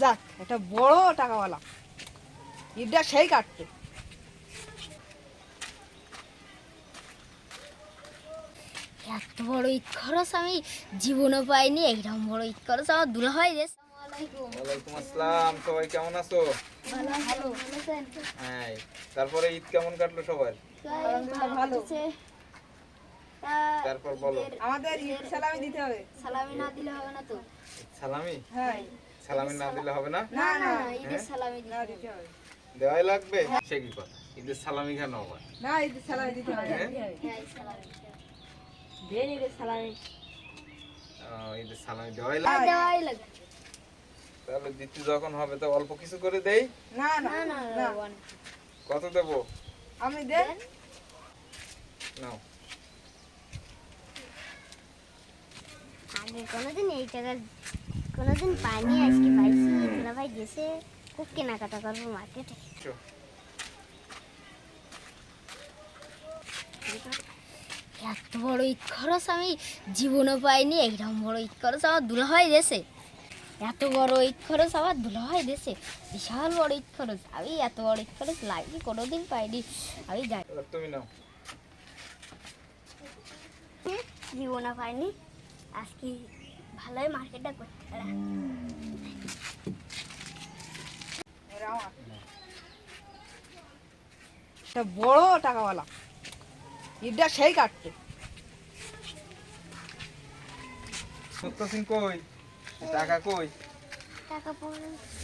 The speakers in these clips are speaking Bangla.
যাক একটা বড় টাকাওয়ালা। ঈদটা সেই কাটতে এত বড় ঈদ খরচ আমি জীবনে পাইনি একদম বড় ঈদ খরচ আমার দুলা হয় রে ওয়ালাইকুম আসসালাম সবাই কেমন আছো? হ্যাঁ তারপরে ঈদ কেমন কাটলো সবার? ভালো তারপর বলো। আমাদের ঈদ সালামি দিতে হবে। সালামি না দিলে হবে না তো? সালামি? হ্যাঁ। সালামি না দিলে হবে না? না না। ঈদের সালামি দিতে হবে। দেওয়াই লাগবে? সে কি কথা? ঈদের সালামি কেন আবার? না ঈদ সালামি দিতে হবে। হ্যাঁ? দেন ঈদের সালামি। ঈদের সালামি দেওয়াই লাগবে? দেওয়াই লাগে তাহলে দিতে যখন হবে তো অল্প কিছু করে দেই? না না না কত দেবো? আমি দেন। নাও। কোনোদিন এই টাকা কোনোদিন পাইনি আজকে পাইছি দুলা ভাই গেছে খুব কেনাকাটা করব মার্কেটে এত বড় ঈদ খরচ আমি জীবনে পাইনি একদম বড় ঈদ খরচ আমার দুলা হয় দেশে এত বড় ঈদ খরচ আমার দুলা হয় দেশে বিশাল বড় ঈদ খরচ। আমি এত বড় ঈদ খরচ লাইফে কোনোদিন পাইনি আমি যাই। তুমি নাও। জীবনে পাইনি আজকে ভালোই মার্কেটটা করতে পারা। একটা বড় টাকাওয়ালা। সেই কাটতে সত্য সিং কই? টাকা কই?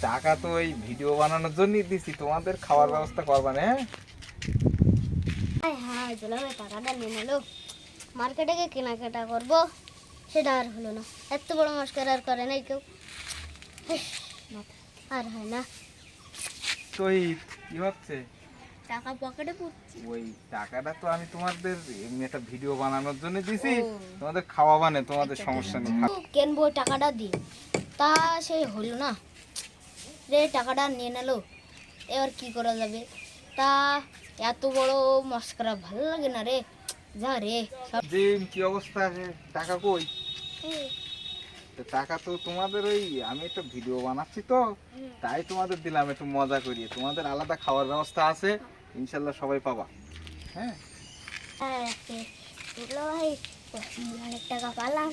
টাকা তো ওই ভিডিও বানানোর জন্যই দিছি। তোমাদের খাওয়ার ব্যবস্থা করবা না হ্যাঁ? হ্যাঁ টাকাটা নিয়ে নিলো। মার্কেটে গিয়ে কেনাকাটা করব। সেটা আর হলো না। এত বড় মস্কার আর করে নাই কেউ। আর হয় না। তো এই কি হচ্ছে টাকা পকেটে পুড়ছে ওই টাকাটা তো আমি তোমাদের এমনি একটা ভিডিও বানানোর জন্য দিছি। তোমাদের খাওয়া না তোমাদের সমস্যা নেই কেনবো টাকাটা দিয়ে? তা সে হলো না। রে টাকাটা নিয়ে নিলো। এবার কি করা যাবে? তা এত বড় মস্করা ভালো লাগে না রে। যা রে সব যে কি অবস্থা আছে টাকা কই? টাকা তো তোমাদের ওই, আমি একটা ভিডিও বানাচ্ছি তো, তাই তোমাদের দিলাম, একটু মজা করিয়ে। তোমাদের আলাদা খাওয়ার ব্যবস্থা আছে, ইনশাল্লাহ সবাই পাবা। হ্যাঁ? হ্যাঁ ভাই অনেক টাকা পালাম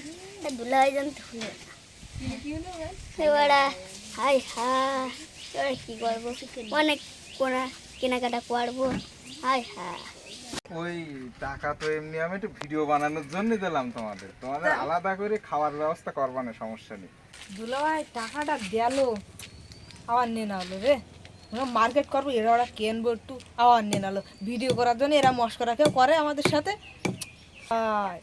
হাই হ্যাঁ কি করব? অনেক কোনা কেনাকাটা করব, হাই হ্যাঁ ওই টাকা তো এমনি আমি একটু ভিডিও বানানোর জন্য দিলাম তোমাদের। তোমাদের আলাদা করে খাওয়ার ব্যবস্থা করবা না সমস্যা নেই। দুলাভাই টাকাটা গেল আবার নিয়ে নালো রে। মার্কেট করব এরা ওরা কেনবো একটু আবার নিয়ে নালো। ভিডিও করার জন্য এরা মস্করা কেউ করে আমাদের সাথে। আয়।